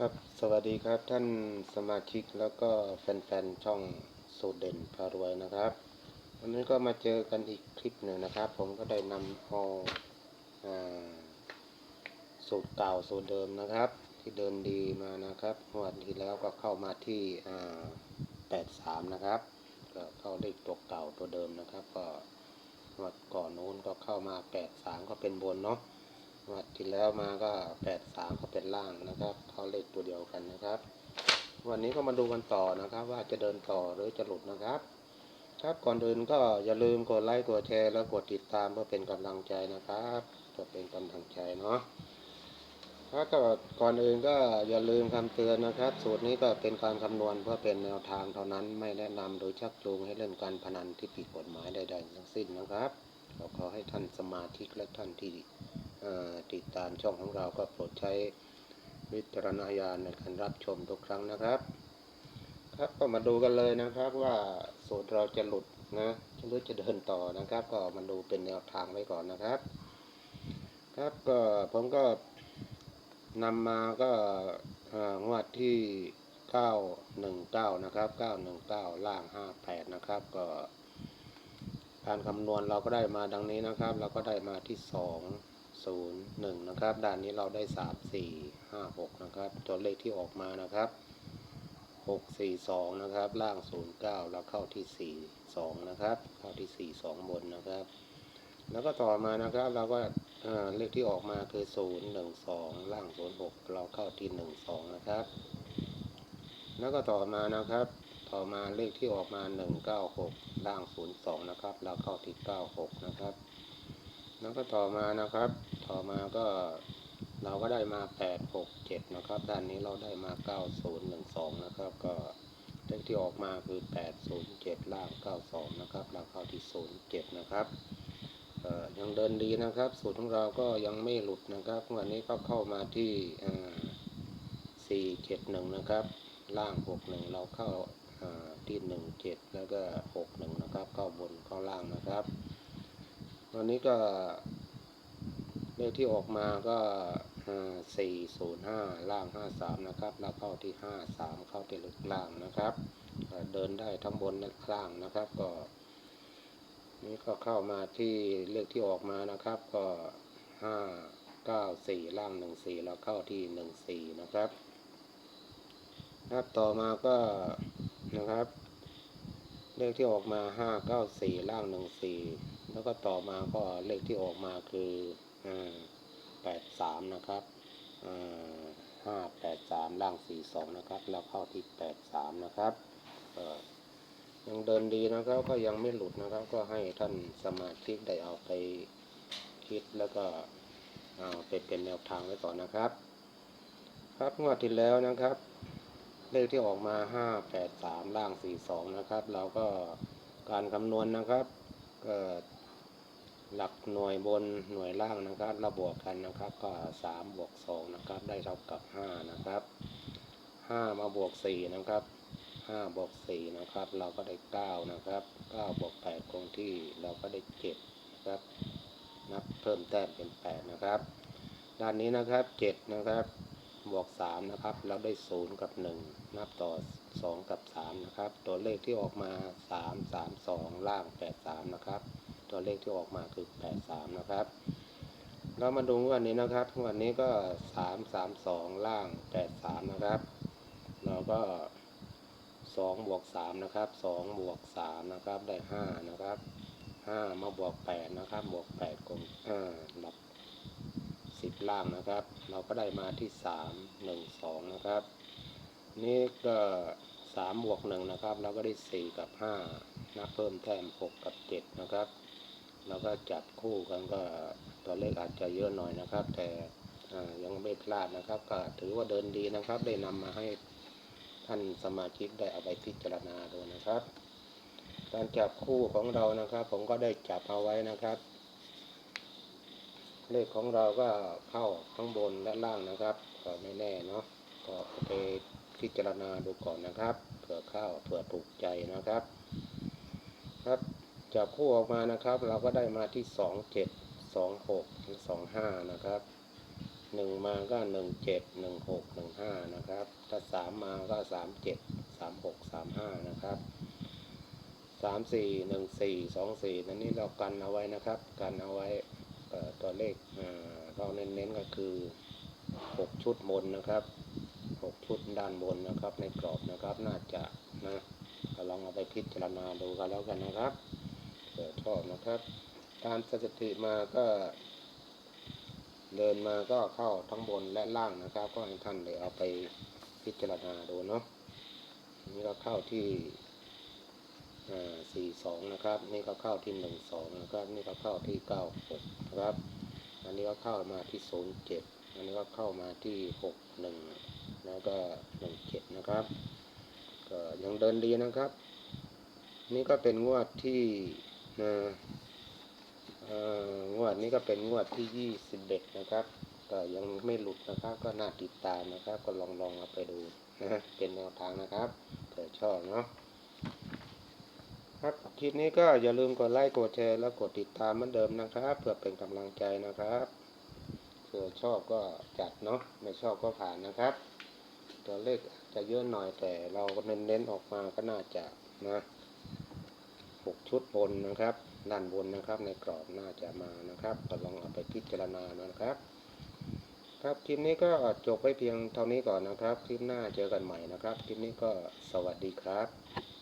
ครับสวัสดีครับท่านสมาชิกแล้วก็แฟนๆช่องสูตรเด่นพารวยนะครับ วันนี้ก็มาเจอกันอีกคลิปหนึ่งนะครับ ผมก็ได้นำเอาสูตรเก่าสูตรเดิมนะครับ ที่เดินดีมานะครับงวดที่แล้วก็เข้ามาที่อ่า83นะครับก็เข้าเลขตัวเก่าตัวเดิมนะครับ ก็งวดก่อนโน้นก็เข้ามา83ก็เป็นบนเนาะ วดที่แล้วมาก็แปดสามก็เป็นล่างนะครับเขาเลขตัวเดียวกันนะครับ วันนี้ก็มาดูกันต่อนะครับ ว่าจะเดินต่อหรือจะหลุดนะครับ ครับก่อนอื่นก็อย่าลืมกดไลค์กดแชร์แล้วกดติดตามเพื่อเป็นกำลังใจนะครับเพื่อเป็นกำลังใจเนาะครับก็ก่อนอื่นก็อย่าลืมคำเตือนนะครับ สูตรนี้ก็เป็นการคำนวณเพื่อเป็นแนวทางเท่านั้นไม่แนะนำโดยชักจูงให้เล่นการพนันที่ผิดกฎหมายใดๆทั้งสิ้นนะครับก็ขอให้ท่านสมาชิและท่านที่ ติดตามช่องของเราก็โปรดใช้วิจารณญาณในการรับชมทุกครั้งนะครับ ครับก็มาดูกันเลยนะครับว่าสูตรเราจะหลุดนะหรือจะเดินต่อนะครับ ก็มาดูเป็นแนวทางไว้ก่อนนะครับ ครับก็ผมก็นำมาก็งวดที่919 นะครับ 919 ล่าง 58 นะครับ ก็การคำนวณเราก็ได้มาดังนี้นะครับ เราก็ได้มาที่ 2 0 1นะครับ ด้านนี้เราได้3 4 5 6นะครับตัวเลขที่ออกมานะครับ6 4 2นะครับ ล่าง0 9แล้วเข้าที่4 2นะครับ เข้าที่4 2บนนะครับ แล้วก็ต่อมานะครับเราก็เอ่อเลขที่ออกมาคือ0 1 2ล่าง0 6เราเข้าที่1 2นะครับ แล้วก็ต่อมานะครับต่อมาเลขที่ออกมา 196 ล่าง 02 นะครับเราเข้าที่ 96 นะครับ แล้วก็ต่อมานะครับ ต่อมาก็เราก็ได้มา 867 นะครับ ด้านนี้เราได้มา 9012 นะครับ ก็เลขที่ออกมาคือ 807 ล่าง 92 นะครับเราเข้าที่ 07 นะครับเอ่อยังเดินดีนะครับ สูตรของเราก็ยังไม่หลุดนะครับวันนี้ก็เข้ามาที่อ่า471 นะครับ ล่าง 61 เราเข้าอ่าที่ 17 แล้วก็ 61 นะครับ เข้าบนเข้าล่างนะครับ วันนี้ก็เลขที่ออกมาก็สี่ศูนย์ห้าล่างห้าสามนะครับ แล้วเข้าที่ห้าสามเข้าที่ลึกล่างนะครับเอ่อเดินได้ทั้งบนและล่างนะครับ ก็ นี่ก็เข้ามาที่เลขที่ออกมานะครับ ก็ห้าเก้าสี่ล่างหนึ่งสี่แล้วเข้าที่หนึ่งสี่นะครับ ครับต่อมาก็นะครับ เลขที่ออกมาห้าเก้าสี่ล่างหนึ่งสี่แล้วก็ต่อมาก็เลขที่ออกมาคือแปดสามนะครับห้าแปดสามล่างสี่สองนะครับ แล้วเข้าที่แปดสามนะครับยังเดินดีนะครับก็ยังไม่หลุดนะครับ ก็ให้ท่านสมาชิกได้เอาไปคิดแล้วก็เอาไปเป็นแนวทางไว้ก่อนนะครับ ครับงวดที่แล้วนะครับ เลขที่ออกมา 5 8 3 ล่าง 4 2 นะครับ เราก็การคำนวณนะครับก็หลักหน่วยบนหน่วยล่างนะครับ เราบวกกันนะครับ ก็ 3 บวก 2 นะครับ ได้เท่ากับ 5 นะครับ 5 มาบวก 4 นะครับ 5 บวก 4 นะครับ เราก็ได้ 9 นะครับ 9 บวก 8 คงที่เราก็ได้ 7 นะครับ นับเพิ่มแต้มเป็น 8 นะครับ ด้านนี้นะครับ 7 นะครับ บวก3นะครับเราได้0กับ1นับต่อ2กับ3นะครับ ตัวเลขที่ออกมา3 3 2ล่าง8 3นะครับ ตัวเลขที่ออกมาคือ8 3นะครับเรามาดูวันนี้นะครับวันนี้ก็3 3 2ล่าง8 3นะครับเราก็2บวก3นะครับ2บวก3นะครับได้5นะครับ5มาบวก8นะครับบวก8กลม5หลัก สิบล่างนะครับ เราก็ได้มาที่สามหนึ่งสองนะครับ นี่ก็สามบวกหนึ่งนะครับ เราก็ได้สี่กับห้านับเพิ่มแต้มหกกับเจ็ดนะครับแล้วก็จับคู่กันก็ตัวเลขอาจจะเยอะหน่อยนะครับ แต่ยังไม่พลาดนะครับ ก็ถือว่าเดินดีนะครับ ได้นำมาให้ท่านสมาชิกได้เอาไปพิจารณาดูนะครับ การจับคู่ของเรานะครับ ผมก็ได้จับเอาไว้นะครับ เลขของเราก็เข้าข้างบนและล่างนะครับก็ไม่แน่เนาะก็ไปพิจารณาดูก่อนนะครับเผื่อเข้าเผื่อถูกใจนะครับ ครับจับคู่ออกมานะครับ เราก็ได้มาที่สองเจ็ดสองหกสองห้านะครับหนึ่งมาก็หนึ่งเจ็ดหนึ่งหกหนึ่งห้านะครับ ถ้าสามมาก็สามเจ็ดสามหกสามห้านะครับสามสี่หนึ่งสี่สองสี่นั่นนี่เรากันเอาไว้นะครับ กันเอาไว้ ตัวเลขเราเน้นๆก็คือหกชุดบนนะครับหกชุดด้านบนนะครับ ในกรอบนะครับน่าจะนะก็ลองเอาไปพิจารณาดูกันแล้วกันนะครับเผื่อชอบนะครับ ตามสถิติมาก็เดินมาก็เข้าทั้งบนและล่างนะครับ ก็ให้ท่านเลยเอาไปพิจารณาดูเนาะนี่ก็เข้าที่ สี่สองนะครับ นี่ก็เข้าที่หนึ่งสองนะครับ นี่ก็เข้าที่เก้าหกนะครับ อันนี้ก็เข้ามาที่ศูนย์เจ็ดอันนี้ก็เข้ามาที่หกหนึ่งแล้วก็หนึ่งเจ็ดนะครับ ก็ยังเดินดีนะครับ นี่ก็เป็นงวดที่เอ่องวดนี้ก็เป็นงวดที่ยี่สิบเอ็ดนะครับ ก็ยังไม่หลุดนะครับ ก็น่าติดตามนะครับ ก็ลองลองเอาไปดูนะฮะเป็นแนวทางนะครับเผื่อชอบเนาะ ครับคลิปนี้ก็อย่าลืมกดไลค์กดแชร์แล้วกดติดตามเหมือนเดิมนะครับเพื่อเป็นกำลังใจนะครับเผื่อชอบก็จัดเนาะไม่ชอบก็ผ่านนะครับ ตัวเลขจะเยอะหน่อยแต่เราเน้นๆออกมาก็น่าจะนะหกชุดบนนะครับด้านบนนะครับในกรอบน่าจะมานะครับก็ลองเอาไปพิจารณานะครับ ครับคลิปนี้ก็จบไปเพียงเท่านี้ก่อนนะครับ คลิปหน้าเจอกันใหม่นะครับ คลิปนี้ก็สวัสดีครับ